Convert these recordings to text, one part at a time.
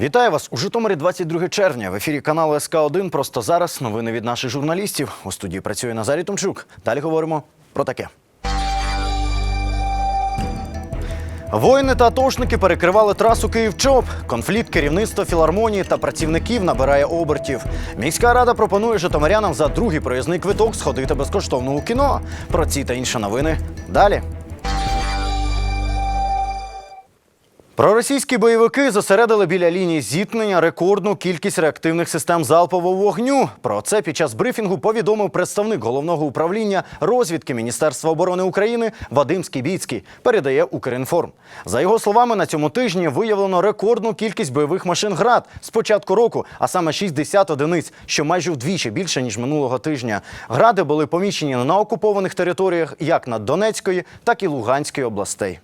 Вітаю вас у Житомирі 22 червня. В ефірі каналу СК 1 Просто зараз новини від наших журналістів. У студії працює Назарій Томчук. Далі говоримо про таке. Воїни та атошники перекривали трасу Київ-Чоп. Конфлікт керівництва філармонії та працівників набирає обертів. Міська рада пропонує житомирянам за другий проїзний квиток сходити безкоштовно у кіно. Про ці та інші новини далі. Проросійські бойовики зосередили біля лінії зіткнення рекордну кількість реактивних систем залпового вогню. Про це під час брифінгу повідомив представник головного управління розвідки Міністерства оборони України Вадим Скібіцький. Передає Укрінформ. За його словами, на цьому тижні виявлено рекордну кількість бойових машин ГРАД з початку року, а саме 60 одиниць, що майже вдвічі більше ніж минулого тижня. Гради були помічені на окупованих територіях як на Донецької, так і Луганської областей.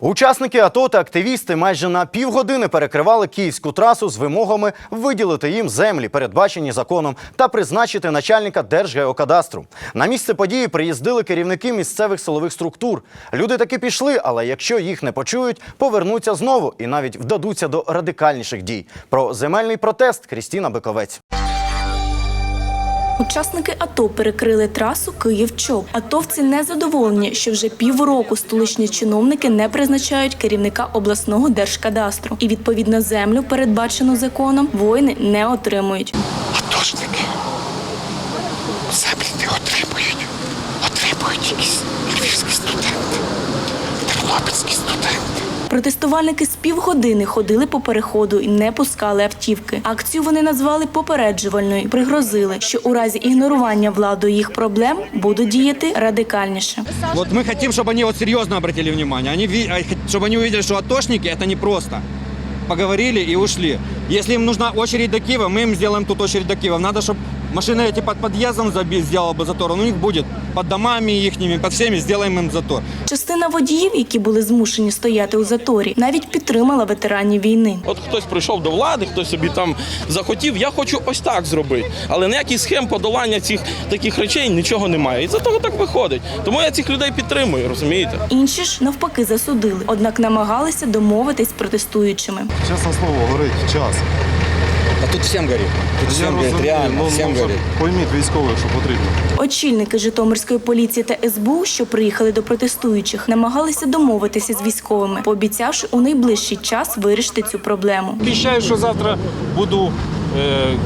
Учасники АТО та активісти майже на півгодини перекривали київську трасу з вимогами виділити їм землі, передбачені законом, та призначити начальника Держгеокадастру. На місце події приїздили керівники місцевих силових структур. Люди таки пішли, але якщо їх не почують, повернуться знову і навіть вдадуться до радикальніших дій. Про земельний протест Крістіна Биковець. Учасники АТО перекрили трасу Київ-Чоп. Атовці не задоволені, що вже півроку столичні чиновники не призначають керівника обласного держкадастру. І відповідно землю, передбачену законом, воїни не отримують. Атошники землі не отримують. Отримують якісь львівські студенти, тернопільські студенти. Протестувальники з півгодини ходили по переходу і не пускали автівки. Акцію вони назвали попереджувальною і пригрозили, що у разі ігнорування владою їх проблем будуть діяти радикальніше. Вот мы хотим, чтобы они вот серьезно обратили внимание. Они, ви- а, чтобы они увидели, что атошники это не просто. Поговорили и ушли. Если им нужна очередь до Киева, мы им сделаем тут очередь до Киева. Надо, чтобы машины эти под подъездом заби- сделал бы затор. Он у них будет под домами ихними, под всеми сделаем им затор. Частина водіїв, які були змушені стояти у заторі, навіть підтримала ветеранів війни. От хтось прийшов до влади, хтось собі там захотів, я хочу ось так зробити. Але ніяких схем подолання цих таких речей нічого немає. І за того так виходить. Тому я цих людей підтримую, розумієте? Інші ж навпаки засудили, однак намагалися домовитись з протестуючими. Чесне слово, горить час. А тут всім горить. Тут всем горить, реально, ну, всем ну, горит. Пойміть військових, що потрібно. Очільники Житомирської поліції та СБУ, що приїхали до протестуючих, намагалися домовитися з військовими, пообіцявши у найближчий час вирішити цю проблему. Обіцяю, що завтра буду э,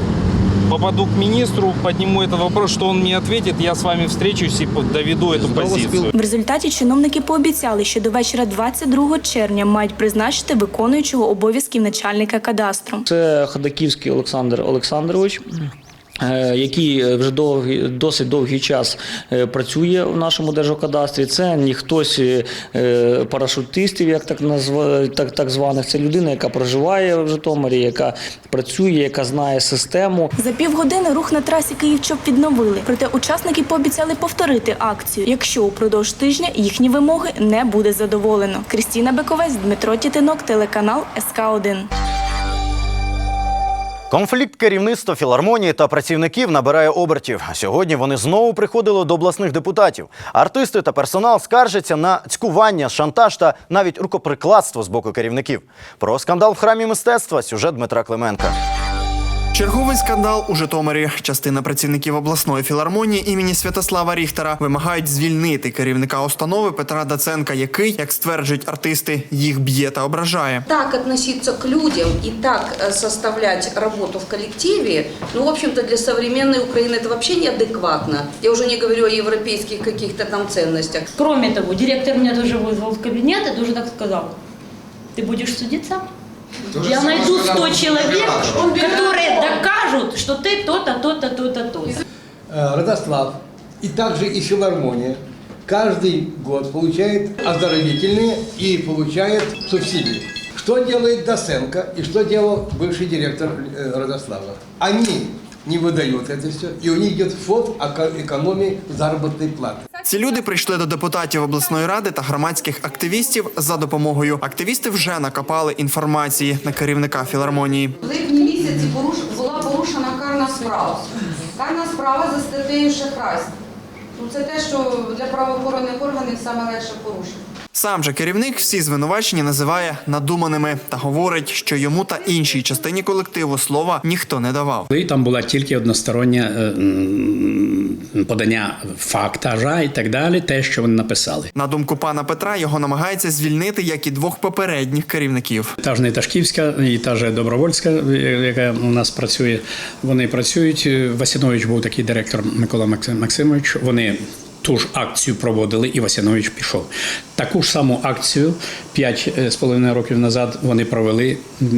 попаду к министру, подниму этот вопрос, что он мне ответит, я с вами встречусь и по- доведу эту позицию. В результаті чиновники пообіцяли, що до вечора 22 червня мають призначити виконуючого обов'язків начальника кадастру. Це Ходаківський Олександр Олександрович. Е, Який вже довгий, досить довгий час е, працює в нашому держокадастрі. Це не хтось е, парашутистів, як так назва, так, так званих. Це людина, яка проживає в Житомирі, яка працює, яка знає систему. За півгодини рух на трасі Київ-Чоп відновили. Проте учасники пообіцяли повторити акцію, якщо упродовж тижня їхні вимоги не буде задоволено. Крістіна Бековець, Дмитро Тітинок, телеканал СК 1 Конфлікт керівництва філармонії та працівників набирає обертів. Сьогодні вони знову приходили до обласних депутатів. Артисти та персонал скаржаться на цькування, шантаж та навіть рукоприкладство з боку керівників. Про скандал в храмі мистецтва сюжет Дмитра Клименка. Черговий скандал у Житомирі. Частина працівників обласної філармонії імені Святослава Ріхтера вимагають звільнити керівника установи Петра Даценка, який, як стверджують артисти, їх б'є та ображає. так относиться к людям и так э, составлять работу в коллективе, ну, в общем-то, для современной Украины это вообще неадекватно. Я уже не говорю о европейских каких-то там ценностях. Кроме того, директор меня тоже вызвал в кабинет и тоже так сказал. Ты будешь судиться? Я найду 100 человек, которые докажут, что ты то-то, то-то, то-то, то-то. Э, Родослав и также и филармония каждый год получает оздоровительные и получает субсидии. Что делает Досенко и что делал бывший директор э, Родослава? Они не выдают это все, и у них идет фонд эко- экономии заработной платы. Ці люди прийшли до депутатів обласної ради та громадських активістів за допомогою. Активісти вже накопали інформації на керівника філармонії. В липні місяці була порушена карна справа. Карна справа за статтею шахрайства. Ну, це те, що для правоохоронних органів саме легше порушити. Сам же керівник всі звинувачення називає надуманими та говорить, що йому та іншій частині колективу слова ніхто не давав. І там була тільки одностороннє е, подання фактажа і так далі, те, що вони написали. На думку пана Петра, його намагається звільнити, як і двох попередніх керівників. Та ж Неташківська і та ж Добровольська, е, яка у нас працює, вони працюють. Васянович був такий директор Микола Максим- Максимович. Вони ту ж акцію проводили, і Васянович пішов. Таку ж саму акцію п'ять е, з половиною років назад вони провели,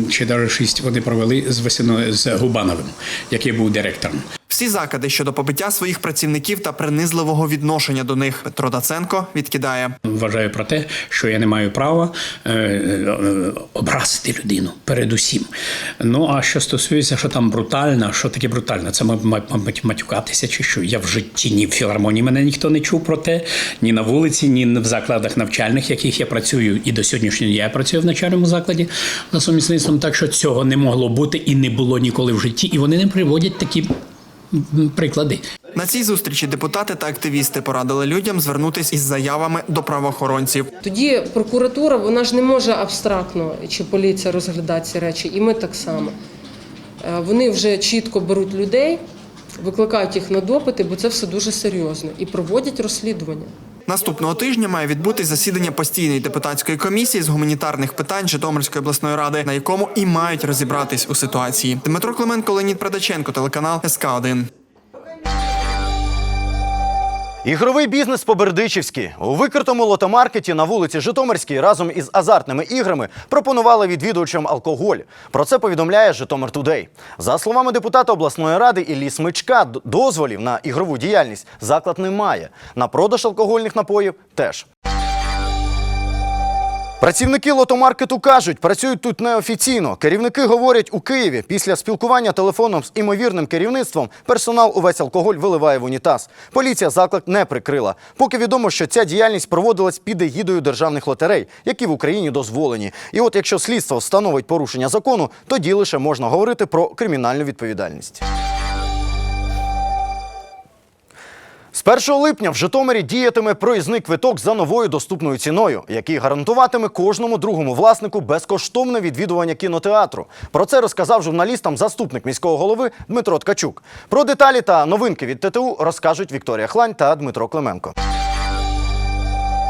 чи навіть шість вони провели з Васяно з Губановим, який був директором. Всі закиди щодо побиття своїх працівників та принизливого відношення до них Петро Даценко відкидає. Вважаю про те, що я не маю права е, е, образити людину передусім. Ну а що стосується, що там брутально, що таке брутально, це ма- ма- мабуть матюкатися чи що. Я в житті ні в філармонії мене ніхто не чув про те, ні на вулиці, ні в закладах навчальних, яких я працюю, і до сьогоднішнього дня я працюю в навчальному закладі за сумісництвом. Так що цього не могло бути і не було ніколи в житті, і вони не приводять такі приклади. На цій зустрічі депутати та активісти порадили людям звернутися із заявами до правоохоронців. Тоді прокуратура вона ж не може абстрактно чи поліція розглядати ці речі, і ми так само. Е, Вони вже чітко беруть людей, викликають їх на допити, бо це все дуже серйозно, і проводять розслідування. Наступного тижня має відбутись засідання постійної депутатської комісії з гуманітарних питань Житомирської обласної ради, на якому і мають розібратись у ситуації. Дмитро Клименко, Леонід Предаченко, телеканал СК 1 Ігровий бізнес по-бердичівськи. У викритому лотомаркеті на вулиці Житомирській разом із азартними іграми пропонували відвідувачам алкоголь. Про це повідомляє Житомир Тудей. За словами депутата обласної ради Іллі Смичка, дозволів на ігрову діяльність заклад не має. На продаж алкогольних напоїв теж. Працівники лотомаркету кажуть, працюють тут неофіційно. Керівники говорять у Києві. Після спілкування телефоном з імовірним керівництвом персонал увесь алкоголь виливає в унітаз. Поліція заклик не прикрила. Поки відомо, що ця діяльність проводилась під егідою державних лотерей, які в Україні дозволені. І от якщо слідство встановить порушення закону, тоді лише можна говорити про кримінальну відповідальність. З 1 липня в Житомирі діятиме проїзний квиток за новою доступною ціною, який гарантуватиме кожному другому власнику безкоштовне відвідування кінотеатру. Про це розказав журналістам заступник міського голови Дмитро Ткачук. Про деталі та новинки від ТТУ розкажуть Вікторія Хлань та Дмитро Клименко.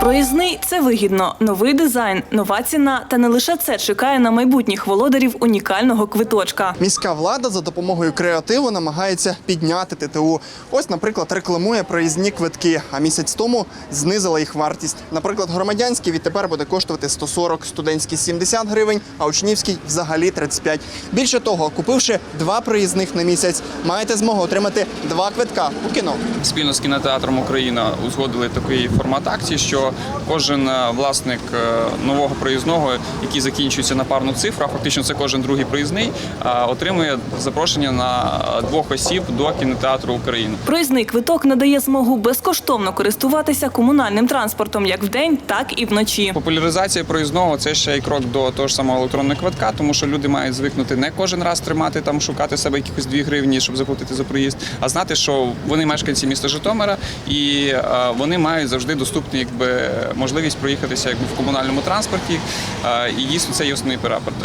Проїзний це вигідно, новий дизайн, нова ціна. Та не лише це чекає на майбутніх володарів унікального квиточка. Міська влада за допомогою креативу намагається підняти ТТУ. Ось, наприклад, рекламує проїзні квитки, а місяць тому знизила їх вартість. Наприклад, громадянський відтепер буде коштувати 140, студентський 70 гривень, а учнівський взагалі 35. Більше того, купивши два проїзних на місяць, маєте змогу отримати два квитка у кіно. спільно з кінотеатром Україна узгодили такий формат акції, що кожен е, власник е, нового проїзного, який закінчується на парну цифру, а фактично це кожен другий проїзний, е, отримує запрошення на двох осіб до кінотеатру України. Проїзний квиток надає змогу безкоштовно користуватися комунальним транспортом як вдень, так і вночі. Популяризація проїзного це ще й крок до того ж самого електронного квитка, тому що люди мають звикнути не кожен раз тримати там, шукати себе якихось 2 гривні, щоб заплатити за проїзд, а знати, що вони мешканці міста Житомира і вони мають завжди доступну якби можливість проїхатися якби в комунальному транспорті. Е, І дійсно це є основний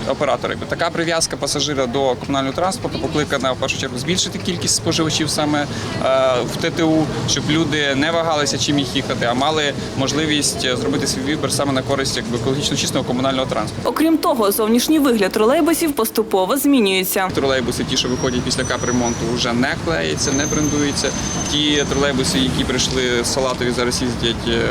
оператор-. Якби така прив'язка пасажира до комунального транспорту покликана в першу чергу збільшити кількість споживачів саме е, в ТТУ, щоб люди не вагалися чим їх їхати, а мали можливість е, зробити свій вибір саме на користь якби екологічно чистого комунального транспорту. Окрім того, зовнішній вигляд тролейбусів поступово змінюється. Тролейбуси, ті, що виходять після капремонту, вже не клеїться, не брендуються. Ті тролейбуси, які прийшли з Салатові, зараз їздять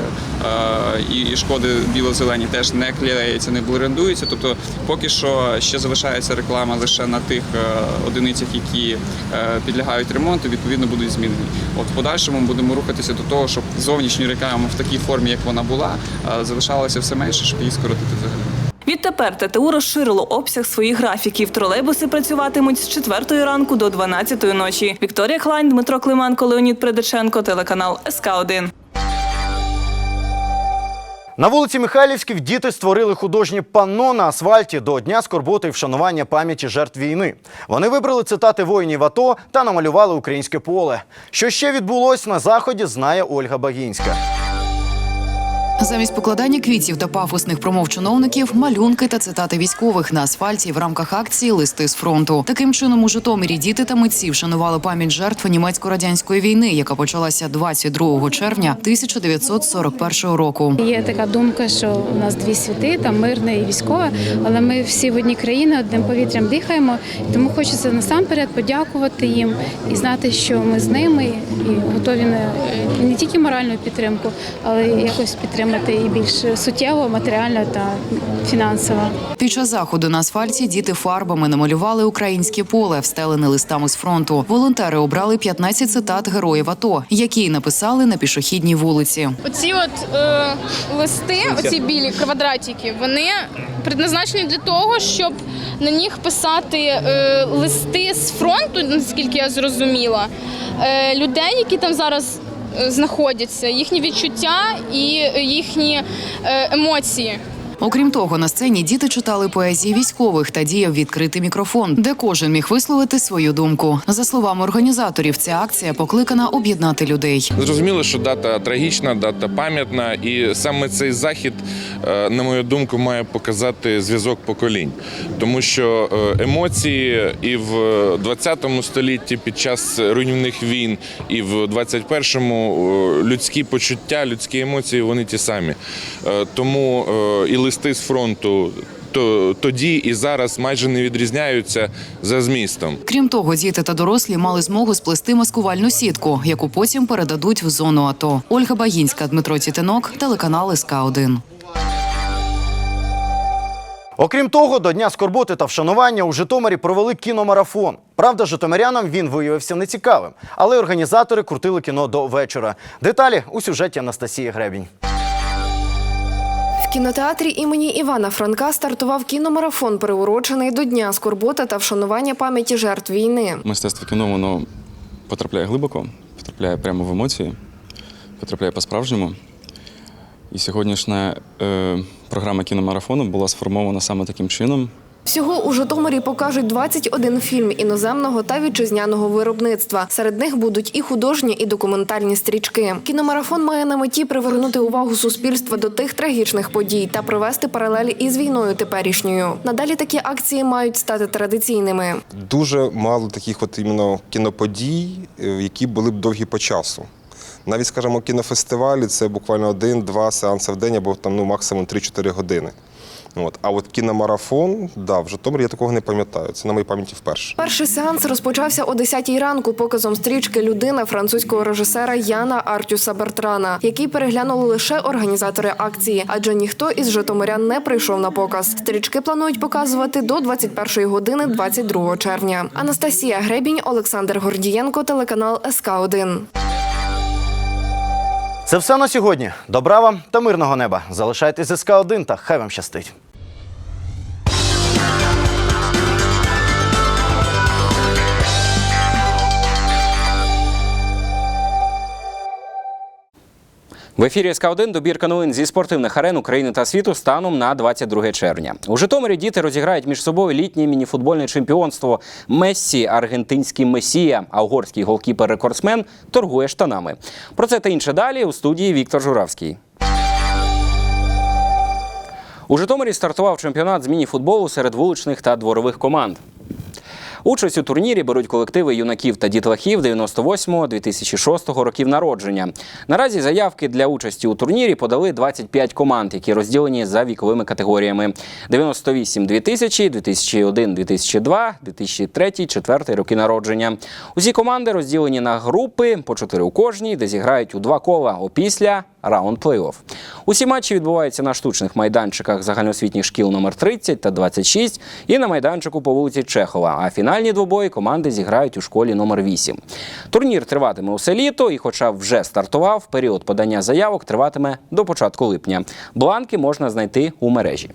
і шкоди біло-зелені, теж не клеїться, не брендуються. Тобто, поки що ще залишається реклама лише на тих е, одиницях, які е, підлягають ремонту, відповідно будуть змінені. От в подальшому будемо рухатися до того, щоб зовнішня реклама в такій формі, як вона була, е, залишалася все менше, щоб її скоротити взагалі. Відтепер ТТУ розширило обсяг своїх графіків. Тролейбуси працюватимуть з 4 ранку до 12 ночі. Вікторія Хлань, Дмитро Клименко, Леонід Предиченко, телеканал СК 1 На вулиці Михайлівській діти створили художні панно на асфальті до Дня скорботи і вшанування пам'яті жертв війни. Вони вибрали цитати воїнів АТО та намалювали українське поле. Що ще відбулось на заході, знає Ольга Багінська. Замість покладання квітів та пафосних промов чиновників, малюнки та цитати військових на асфальті в рамках акції Листи з фронту. Таким чином у Житомирі діти та митці вшанували пам'ять жертв німецько-радянської війни, яка почалася 22 червня 1941 року. Є така думка, що у нас дві світи, там мирне і військове, але ми всі в одній країні одним повітрям дихаємо. Тому хочеться насамперед подякувати їм і знати, що ми з ними і готові на не тільки моральну підтримку, але й якось підтримати і більш суттєво, матеріально та фінансово. Під час заходу на асфальті діти фарбами намалювали українське поле, встелене листами з фронту. Волонтери обрали 15 цитат героїв АТО, які й написали на пішохідній вулиці. Оці от е, листи, оці білі квадратики, вони предназначені для того, щоб на них писати е, листи з фронту, наскільки я зрозуміла, е, людей, які там зараз знаходяться, їхні відчуття і їхні е, емоції. Окрім того, на сцені діти читали поезії військових та діяв відкритий мікрофон, де кожен міг висловити свою думку. За словами організаторів, ця акція покликана об'єднати людей. Зрозуміло, що дата трагічна, дата пам'ятна, і саме цей захід, е, на мою думку, має показати зв'язок поколінь, тому що е, емоції і в 20 столітті під час руйнівних війн, і в 21-му е, людські почуття, людські емоції вони ті самі. Тому і листи з фронту. То тоді і зараз майже не відрізняються за змістом. Крім того, діти та дорослі мали змогу сплести маскувальну сітку, яку потім передадуть в зону АТО. Ольга Багінська, Дмитро Тітинок, телеканал СК 1 Окрім того, до Дня скорботи та вшанування у Житомирі провели кіномарафон. Правда, житомирянам він виявився нецікавим, але організатори крутили кіно до вечора. Деталі у сюжеті Анастасії Гребінь. Кінотеатрі імені Івана Франка стартував кіномарафон, приурочений до Дня скорботи та вшанування пам'яті жертв війни. Мистецтво кіно воно потрапляє глибоко, потрапляє прямо в емоції, потрапляє по-справжньому. І сьогоднішня е, програма кіномарафону була сформована саме таким чином. Всього у Житомирі покажуть 21 фільм іноземного та вітчизняного виробництва. Серед них будуть і художні, і документальні стрічки. Кіномарафон має на меті привернути увагу суспільства до тих трагічних подій та провести паралелі із війною теперішньою. Надалі такі акції мають стати традиційними. дуже мало таких от іменно кіноподій, е, які були б довгі по часу. Навіть, скажімо, кінофестивалі це буквально один-два сеанси в день або там ну, максимум 3-4 години. От. А от кіномарафон, да, в Житомирі я такого не пам'ятаю. Це на моїй пам'яті вперше. Перший сеанс розпочався о 10-й ранку показом стрічки Людина французького режисера Яна Артюса Бертрана, який переглянули лише організатори акції, адже ніхто із житомирян не прийшов на показ. Стрічки планують показувати до 21 години 22 червня. Анастасія Гребінь, Олександр Гордієнко, телеканал СК 1 Це все на сьогодні. Добра вам та мирного неба. Залишайтесь СК 1 та хай вам щастить. В ефірі СК 1 добірка новин зі спортивних арен України та світу станом на 22 червня. У Житомирі діти розіграють між собою літнє мініфутбольне чемпіонство. Мессі, аргентинський месія, а угорський голкіпер-рекордсмен торгує штанами. Про це та інше далі у студії Віктор Журавський. У Житомирі стартував чемпіонат з міні-футболу серед вуличних та дворових команд. Участь у турнірі беруть колективи юнаків та дітлахів 98-2006 років народження. Наразі заявки для участі у турнірі подали 25 команд, які розділені за віковими категоріями: 98-2000, 2001-2002, 2003-2004 роки народження. Усі команди розділені на групи по 4 у кожній, де зіграють у два кола опісля раунд плей-офф. Усі матчі відбуваються на штучних майданчиках загальноосвітніх шкіл номер 30 та 26 і на майданчику по вулиці Чехова. А фінальні двобої команди зіграють у школі номер 8. Турнір триватиме усе літо, і, хоча вже стартував, період подання заявок триватиме до початку липня. Бланки можна знайти у мережі.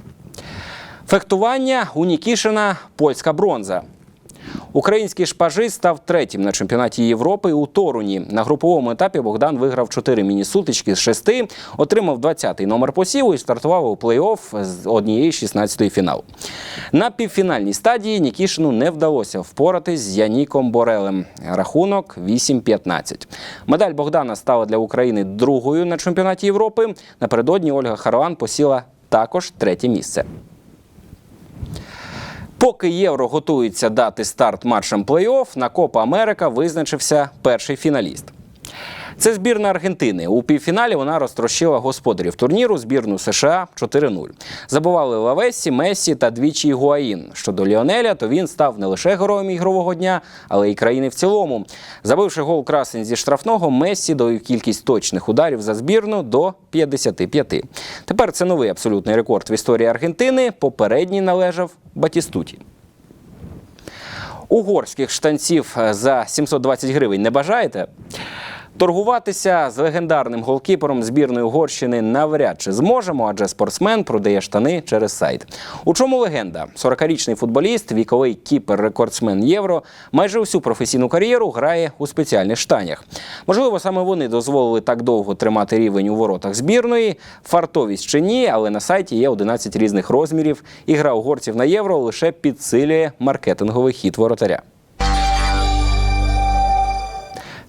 Фехтування у Нікішина польська бронза. Український шпажист став третім на чемпіонаті Європи у Торуні. На груповому етапі Богдан виграв 4 міні-сутички з 6, отримав 20-й номер посіву і стартував у плей-офф з однієї 16-ї фіналу. На півфінальній стадії Нікішину не вдалося впоратись з Яніком Борелем. Рахунок 8-15. Медаль Богдана стала для України другою на чемпіонаті Європи. Напередодні Ольга Харован посіла також третє місце. Поки євро готується дати старт матчам плей-офф, на Копа Америка визначився перший фіналіст. Це збірна Аргентини. У півфіналі вона розтрощила господарів турніру збірну США 4-0. Забували Лавесі, Мессі та двічі Ігуаїн. Щодо Ліонеля, то він став не лише героєм ігрового дня, але й країни в цілому. Забивши гол красень зі штрафного, Мессі довів кількість точних ударів за збірну до 55. Тепер це новий абсолютний рекорд в історії Аргентини. Попередній належав Батістуті. Угорських штанців за 720 гривень не бажаєте? Торгуватися з легендарним голкіпером збірної Угорщини навряд чи зможемо, адже спортсмен продає штани через сайт. У чому легенда? 40-річний футболіст, віковий кіпер-рекордсмен євро, майже усю професійну кар'єру грає у спеціальних штанях. Можливо, саме вони дозволили так довго тримати рівень у воротах збірної. Фартовість чи ні, але на сайті є 11 різних розмірів. І гра угорців на євро лише підсилює маркетинговий хід воротаря.